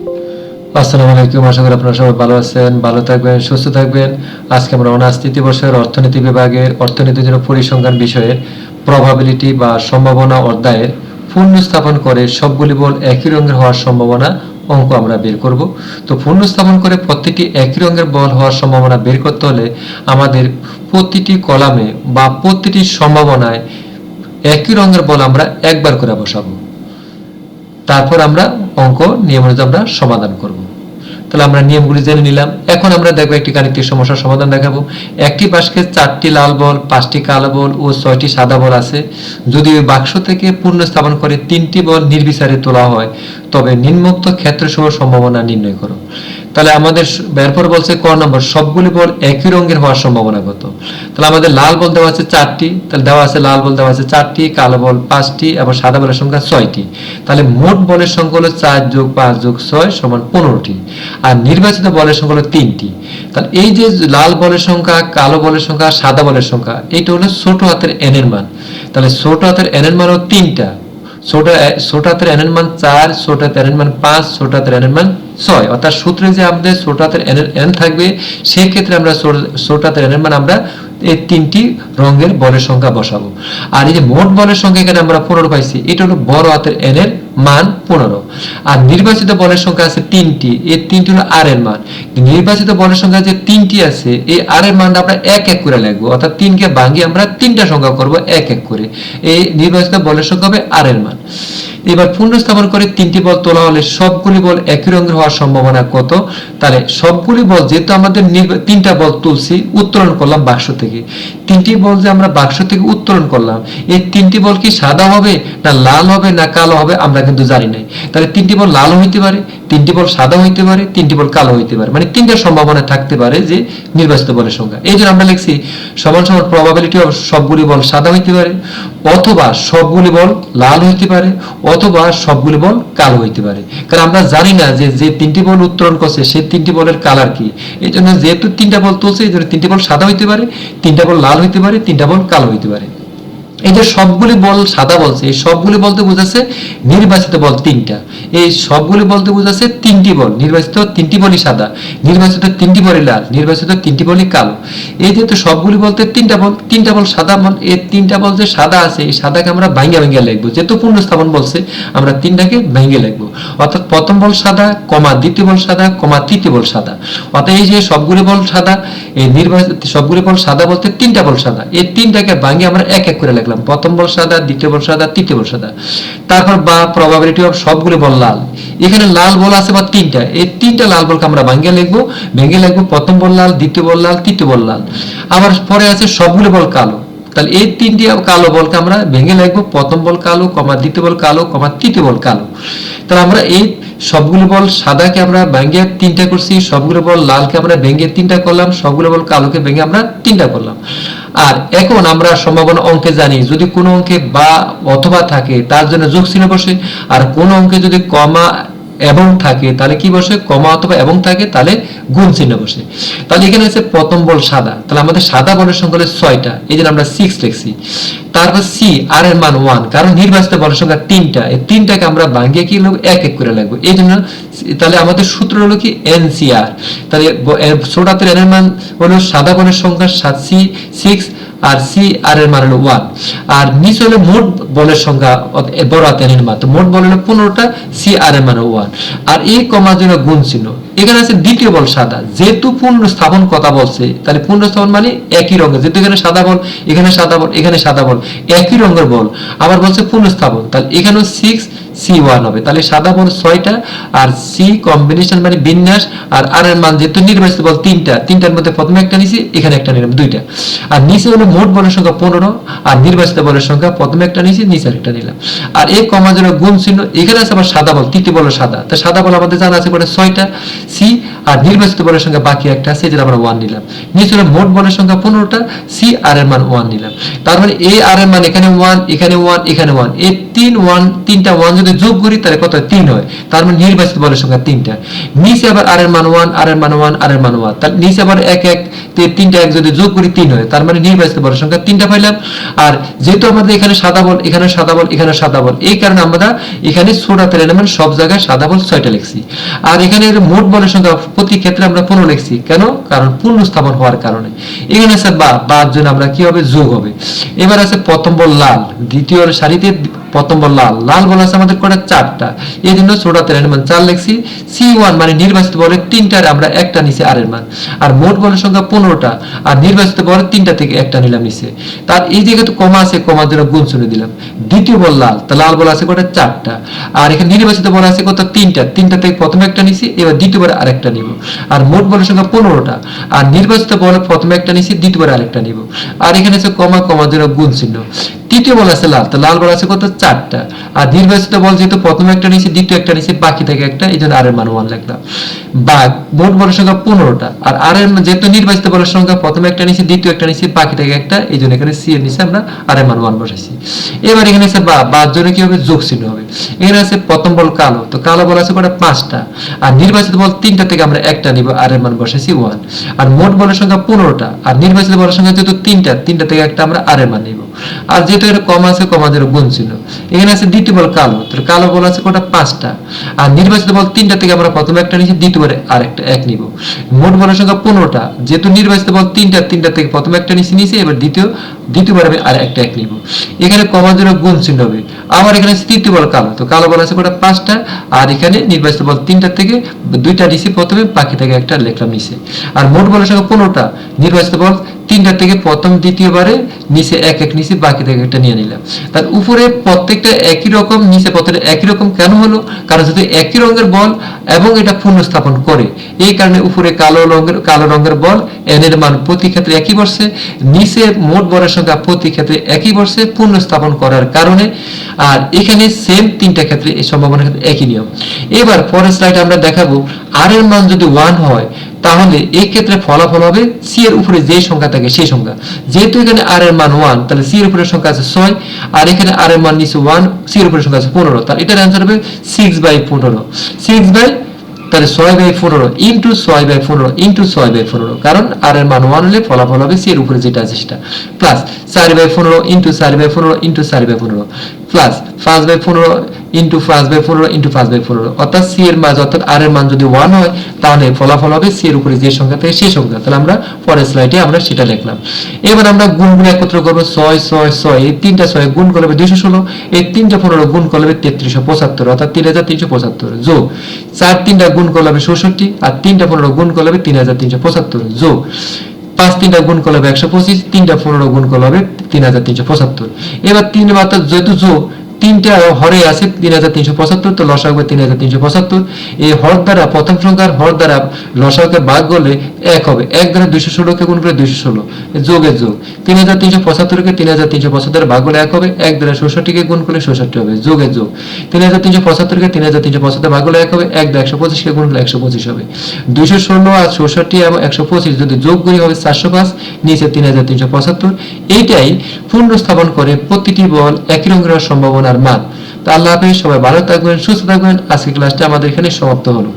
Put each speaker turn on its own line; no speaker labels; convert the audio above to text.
আসসালামু আলাইকুম, আশা করি আপনারা সবাই ভালো আছেন, ভালো থাকবেন, সুস্থ থাকবেন। আজকে আমরা অনার্স তৃতীয় বর্ষের অর্থনীতি বিভাগের অর্থনীতির জন্য পরিসংখ্যান বিষয়ের প্রবাবিলিটি বা সম্ভাবনা অধ্যায়ের পূর্ণ স্থাপন করে সবগুলি বল একই রঙের হওয়ার সম্ভাবনা অঙ্ক আমরা বের করব। তো পূর্ণ স্থাপন করে প্রত্যেকটি একই রঙের বল হওয়ার সম্ভাবনা বের করতে হলে আমাদের প্রতিটি কলামে বা প্রতিটি সম্ভাবনায় একই রঙের বল আমরা একবার করে বসাবো। তারপর আমরা অঙ্ক নিয়ম অনুযায়ী আমরা সমাধান করব। তাহলে আমরা নিয়মগুলি জেনে নিলাম। এখন আমরা দেখব একটি গাণিতিক সমস্যার সমাধান দেখাবো। একটি বাক্সে চারটি লাল বল, পাঁচটি কালো বল ও ছয়টি সাদা বল আছে। যদি ওই বাক্স থেকে পূর্ণ স্থাপন করে তিনটি বল নির্বিচারে তোলা হয়, তবে নিম্নোক্ত ক্ষেত্রসহ সম্ভাবনা নির্ণয় করো। তাহলে আমাদের এরপর বলছে ক নম্বর, সবগুলি বল একই রঙের হওয়ার সম্ভাবনা কত? তাহলে আমাদের লাল বল দেওয়া আছে চারটি, তাহলে দেওয়া আছে লাল বল, দেওয়া আছে চারটি, কালো বল পাঁচটি, এবং সাদা বলের সংখ্যা ছয়টি। তাহলে মোট বলের সংখ্যা হলো চার যোগ পাঁচ যোগ ছয় সমান পনেরোটি, আর নির্বাচিত বলের সংখ্যা হলো তিনটি। তাহলে এই যে লাল বলের সংখ্যা, কালো বলের সংখ্যা সাদা বলের সংখ্যা, এইটা হলো ছোট হাতের এন এর মান। তাহলে ছোট হাতের এন এর মান হলো তিনটা। ছোট ছোট হাতের এন এর মান চার, ছোট হাতের এন এর মান পাঁচ, ছোট হাতের এন এর মান ছয়, অর্থাৎ সূত্রে যে আমাদের ছোট হাতের এন এন থাকবে সেই ক্ষেত্রে আমরা ছোট- ছোট হাতের এন এর মান আমরা এই তিনটি রঙের বলের সংখ্যা বসাবো। আর এই যে মোট বলের সংখ্যা এখানে আমরা পনেরো পাইছি, এটা হলো বড় হাতের এন এর মান পনেরো। আর নির্বাচিত বলের সংখ্যা আছে তিনটি, এই তিনটি হলো আর এর মান। নির্বাচিত বলের সংখ্যা যে তিনটি আছে, এই আর এর মানটা আমরা এক এক করে লাগবো অর্থাৎ তিনকে ভাঙিয়ে আমরা তিনটা সংখ্যা করব এক এক করে। এই নির্বাচিত বলের সংখ্যা হবে আর এর মান। এবার পূর্ণ স্থাপন করে তিনটি বল তোলা হলে সবগুলি বল একই রঙের হওয়ার সম্ভাবনা কত? তাহলে সবগুলি বল যেহেতু আমাদের তিনটা বল তুলছি, উত্তোলন করলাম বাক্স থেকে। তিনটি বল যে আমরা বাক্স থেকে উত্তোলন করলাম, এই তিনটি বল কি সাদা হবে না লাল হবে না কালো হবে আমরা কিন্তু জানি নাই। তাহলে তিনটি বল লাল হইতে পারে, তিনটি বল সাদা হইতে পারে, তিনটি বল কালো হইতে পারে। মানে তিনটা সম্ভাবনা থাকতে পারে যে নির্বাচিত বলের সংখ্যা। এই জন্য আমরা লিখছি, সমান সমান প্রবাবিলিটি অফ সবগুলি বল সাদা হইতে পারে, অথবা সবগুলি বল লাল হইতে পারে, অথবা সবগুলি বল কালো হইতে পারে। কারণ আমরা জানি না যে যে তিনটি বল উত্তোলন করছে সেই তিনটি বলের কালার কি? এই জন্য যেহেতু তিনটা বল তুলছে, এই জন্য তিনটি বল সাদা হইতে পারে, তিনটা বল লাল হইতে পারে, তিনটা বল কালো হইতে পারে। এই যে সবগুলি বল সাদা বলছে এই সবগুলি বলতে বোঝাচ্ছে নির্বাচিত বল তিনটা। এই সবগুলি বলতে বোঝাচ্ছে তিনটি বল, নির্বাচিত তিনটি বলই সাদা, নির্বাচিত তিনটি বলই লাল, নির্বাচিত তিনটি বলই কালো। এই যেহেতু সবগুলি বলতে তিনটা বল তিনটা বল সাদা বল, এই তিনটা বল যে সাদা আছে, এই সাদাকে আমরা ভাঙ্গা ভাঙ্গা লিখব। যেহেতু পূর্ণ স্থাপন বলছে, আমরা তিনটাকে ভেঙে লিখব। অর্থাৎ প্রথম বল সাদা, কমা দ্বিতীয় বল সাদা, কমা তৃতীয় বল সাদা। অর্থাৎ এই যে সবগুলি বল সাদা, এই নির্বাচিত সবগুলি বল সাদা বলতে তিনটা বল সাদা। এই তিনটাকে ভাঙিয়ে আমরা এক এক করে লিখলাম প্রথম বল সাদা, দ্বিতীয় বল সাদা, তৃতীয় বল সাদা। তারপর বা প্রবাবিলিটি অফ সবগুলো বল লাল। এখানে লাল বল আছে বা তিনটা। এই তিনটা লাল বলকে আমরা ভাঙ্গিয়ে লিখব। ভেঙে লিখব প্রথম বল লাল, দ্বিতীয় বল লাল, তৃতীয় বল লাল। আবার পরে আছে সবগুলো বল কালো। তাহলে এই তিনটি কালো বলকে আমরা ভেঙে লিখব প্রথম বল কালো, কমা দ্বিতীয় বল কালো, কমা তৃতীয় বল কালো। তাহলে আমরা এই সবগুলো বল সাদাকে আমরা ভেঙে তিনটা করছি, সবগুলো বল লালকে আমরা ভেঙে তিনটা করলাম, সবগুলো বল কালোকে ভেঙে আমরা তিনটা করলাম। আর এখন আমরা সম্ভাবনা অঙ্কে জানি, যদি কোনো অঙ্কে বা অথবা থাকে, তার জন্য যোগ চিহ্ন বসে, আর কোন অঙ্কে যদি কমা এবং থাকে, তাহলে কি বসে? কমা অথবা এবং থাকে, তাহলে গুণ চিহ্ন বসে। তাহলে এখানে আছে প্রথম বল সাদা। তাহলে আমাদের সাদা বলের সংখ্যা হলো ছয়টা। এই জন্য আমরা সিক্স লিখছি। তারপর সি, আর এর মান ওয়ান কারণ নির্বাচিত বলের সংখ্যা তিনটা। এই তিনটাকে আমরা ভাঙিয়ে কি লিখব? এক এক করে লাগবো এই জন্য তাহলে আমাদের সূত্র হলো কি? এনসিআর তাহলে ছোট হাতের এন এর মান হলো সাদা বলের সংখ্যা সাত, সি সিক্স আর সি, আর এর মান হলো ওয়ান আর নিচে হলো মোট বলের সংখ্যা বড় হাতের এর মান। তো মোট বল হলো পনেরোটা, সি, আর এর মান ওয়ান আর এই কমার জন্য গুণ চিহ্ন। এখানে আছে দ্বিতীয় বল সাদা। যেহেতু পূর্ণ স্থাপন কথা বলছে, তাহলে পূর্ণ স্থাপন মানে একই রঙের। যেহেতু এখানে সাদা বল, এখানে সাদা বল, এখানে সাদা বল। একই রঙের বল। আবার বলছে পূর্ণ স্থাপন তাহলে এখানেও সিক্স সি ওয়ান হবে। তাহলে সাদা বল ছয়টা আর সি কম্বিনেশন মানে বিন্যাস আর আর এর মান যেহেতু নির্বাচিত বল তিনটা, তিনটার মধ্যে প্রথমে একটা নিছি, এখানে একটা নিলাম দুইটা। আর নিচে হলো মোট বলের সংখ্যা পনেরো, আর নির্বাচিত বলের সংখ্যা প্রথমে একটা নিছি, নিচে একটা নিলাম। আর এই কমার জন্য গুণ চিহ্ন, এখানে আছে আবার সাদা বল, তৃতীয় বল সাদা। তো সাদা বল আমাদের জানা আছে করে ছয়টা সি আর নির্বাচিত বলের সংখ্যা বাকি একটা যেটা আমরা ওয়ান নিলাম। নিচে হলো মোট বলের সংখ্যা পনেরোটা সি আর এর মান ওয়ান নিলাম। তার মানে এ আর মান এখানে ওয়ান এখানে ওয়ান এখানে ওয়ান এই তিন ওয়ান তিনটা ওয়ান যদি যোগ করি, তাহলে কত? তিন হয়। তার মানে নির্বাচিত বলের সংখ্যা তিনটা। নিচে আবার আর এর মান ওয়ান আর এর মান ওয়ান আর এর মান ওয়ান তার নিচে আবার এক এক তিনটা এক যদি যোগ করি, তিন হয়। তার মানে নির্বাচিত বলের সংখ্যা তিনটা পাইলাম। আর যেহেতু আমাদের এখানে সাদা বল, এখানে সাদা বল, এখানে সাদা বল, এই কারণে আমরা এখানে সোডাতের এলিমেন্ট সব জায়গায় সাদা বল ছয়টা লিখছি। আর এখানে মোট বলের সংখ্যা প্রতি ক্ষেত্রে আমরা পনেরো লিখছি। কেন? কারণ পূর্ণ স্থাপন হওয়ার কারণে। এখানে আছে বা বাদ জন্য আমরা কি হবে? যোগ হবে। এবার আছে প্রথম বললাম দ্বিতীয় সারিতে প্রথম বল লাল লাল বল আছে আমাদের কটা চারটা। এই জন্য সোডাতের এলিমেন্ট চার লিখছি। সি ওয়ান মানে নির্বাচিত বলের তিনটার আমরা একটা নিচে আর এর মান। আর মোট বলের সংখ্যা পনেরোটা, আর নির্বাচিত বলের তিনটা থেকে একটা নিলাম নিচে তার এই জায়গায় তো কমা আছে, কমার জন্য গুণ শুনে দিলাম। দ্বিতীয় বল লাল, তা লাল বল আছে কটা চারটা। আর এখানে নির্বাচিত বল আছে কত? তিনটা। তিনটা থেকে প্রথমে একটা নিছি, এবার দ্বিতীয়বার আরেকটা নিব। আর মোট বলের সংখ্যা পনেরোটা। আর নির্বাচিত বল প্রথমে একটা নিছি দ্বিতীয়বার আরেকটা নিব। আর এখানে আছে কমা, কমার জন্য গুণ চিহ্ন। তৃতীয় বল আছে লাল, তো লাল বল আছে কত? চারটা। আর নির্বাচিত বল যেহেতু প্রথমে একটা নিছি দ্বিতীয় একটা নিছি বাকি থেকে একটা, এই জন্য আর এর মান ওয়ান লিখলাম বা মোট বলের সংখ্যা পনেরোটা। আর আর এর যেহেতু নির্বাচিত বলের সংখ্যা, প্রথমে একটা নিছি দ্বিতীয় একটা নিছি বাকি থেকে একটা, এই জন্য এখানে সি এর নিচে আমরা আর এর মান ওয়ান বসাইছি। এবার এখানে আছে বা বাদ জন্য কি হবে? যোগ চিহ্ন হবে। এখানে আছে প্রথম বল কালো, তো কালো বল আছে কটা? পাঁচটা। আর নির্বাচিত বল তিনটা থেকে আমরা একটা নিব আর এর মান বসাইছি ওয়ান আর মোট বলের সংখ্যা পনেরোটা। আর নির্বাচিত বলের সংখ্যা যেহেতু তিনটা তিনটা থেকে একটা আমরা আর এর মান নিব। আর এটা কম আছে কমাদের গুণ ছিল। এখানে আছে দ্বিতীয় বল কালো। তো কালো বল আছে কটা? পাঁচটা। আর নির্বাচিত বল তিনটা থেকে আমরা প্রথমে একটা নিচ্ছি দ্বিতীয়বারে আর একটা এক নিব। মোট বলের সংখ্যা পনেরোটা। যেহেতু নির্বাচিত বল তিনটা তিনটা থেকে প্রথমে একটা নিচে নিচে এবার দ্বিতীয় দ্বিতীয়বার আমি আর একটা এক নিব। এখানে কমাদের গুণ চিহ্ন হবে। আবার এখানে তৃতীয় বল কালো। তো কালো বল আছে কটা? পাঁচটা। আর এখানে নির্বাচিত বল তিনটা থেকে দুইটা নিচে প্রথমে বাকি থেকে একটা লিখলাম নিচে। আর মোট বলের সংখ্যা পনেরোটা। নির্বাচিত বল তিনটা থেকে প্রথম, দ্বিতীয়বারে নিচে এক এক নিচে বাকি থেকে একটা নিয়ে নিলাম। তার উপরে প্রত্যেকটা একই রকম, নিচে প্রত্যেকটা একই রকম কেন হলো? কারণ যদি একই রঙের বল এবং এটা পুনঃস্থাপন করে, এই কারণে উপরে কালো রঙের কালো রঙের বল এন এর মান প্রতি ক্ষেত্রে একই বর্ষে নিচে মোট বলের সংখ্যা প্রতি ক্ষেত্রে একই বর্ষে পুনঃস্থাপন করার কারণে, আর এখানে সেম তিনটা ক্ষেত্রে এই সম্ভাবনার ক্ষেত্রে একই নিয়ম। এবার পরের স্লাইডে আমরা দেখাবো আর এর মান যদি ওয়ান হয় তাহলে এই ক্ষেত্রে ফলাফল হবে সি এর উপরে যে সংখ্যা থাকে সেই সংখ্যা। যেহেতু এখানে আর এর মান ওয়ান তাহলে সি এর উপরে সংখ্যা আছে ছয়, আর এখানে আর এর মান নিচে ওয়ান সি এর উপরে সংখ্যা আছে পনেরো। তাহলে এটার অ্যান্সার হবে সিক্স বাই পনেরো। সিক্স বাই তাহলে ছয় বাই পনেরো ইন্টু ছয় বাই পনেরো ইন্টু ছয় বাই পনেরো। কারণ আর এর মান ওয়ান হলে ফলাফল হবে সি এর উপরে যেটা আছে সেটা। প্লাস চার বাই পনেরো ইন্টু চার বাই পনেরো ইন্টু চার বাই পনেরো। প্লাস পাঁচ বাই পনেরো ইন্টু পাঁচ বাই পনেরো ইন্টু পাঁচ বাই পনেরো অর্থাৎ সি এর মান অর্থাৎ আর এর মান যদি ওয়ান হয়, তাহলে ফলাফল হবে সি এর উপরে যে সংখ্যা থাকে সেই সংখ্যা। তাহলে আমরা পরের স্লাইডে আমরা সেটা লিখলাম। এবার আমরা গুণগুলো একত্র করব ছয় ছয় ছয়। এই তিনটা ছয় গুণ করবে দুইশো ষোলো, এই তিনটা পনেরো গুণ করবে তেত্রিশশো পঁচাত্তর, অর্থাৎ তিন হাজার তিনশো পঁচাত্তর। যোগ চার তিনটা গুণ করলে ষষট্টি আর তিনটা পনেরো গুণ করলে তিন হাজার তিনশো পঁচাত্তর। যোগ পাঁচ তিনটা গুণ করলে হবে একশো পঁচিশ, তিনটা পনেরো গুণ করলে হবে তিন হাজার তিনশো পঁচাত্তর। এবার তিন মাত্রা যেহেতু যোগ তিনটা হরে আছে, তিন হাজার তিনশো পঁচাত্তর, তো লসা হবে তিন হাজার তিনশো পঁচাত্তর। এই হর দ্বারা, প্রথম সংখ্যার হর দ্বারা লসাকে ভাগ করলে এক হবে। এক দ্বারা দুইশো ষোলোকে গুণ করে দুইশো ষোলো। যোগের যোগ। তিন হাজার তিনশো পঁচাত্তরকে তিন হাজার তিনশো পঁচাত্তর ভাগ করলে এক হবে। এক দ্বারা ষষট্টিকে গুণ করলে ষষট্টি হবে। যোগের যোগ। তিন হাজার তিনশো পঁচাত্তরকে তিন হাজার তিনশো পঁচাত্তর ভাগ করলে এক হবে। এক দ্বারা একশো পঁচিশকে গুণ করলে একশো পঁচিশ হবে। দুইশো ষোলো আর ষষট্টি এবং একশো পঁচিশ যদি যোগ করি হবে চারশো পাঁচ, নিচে তিন হাজার তিনশো পঁচাত্তর। এইটাই পুনর্স্থাপন করে প্রতিটি বল একই রঙের হওয়ার সম্ভাবনার মান। তা আল্লাহ আপনি সবাই ভালো থাকবেন, সুস্থ থাকবেন। আজকে ক্লাসটা আমাদের এখানে সমাপ্ত হলো।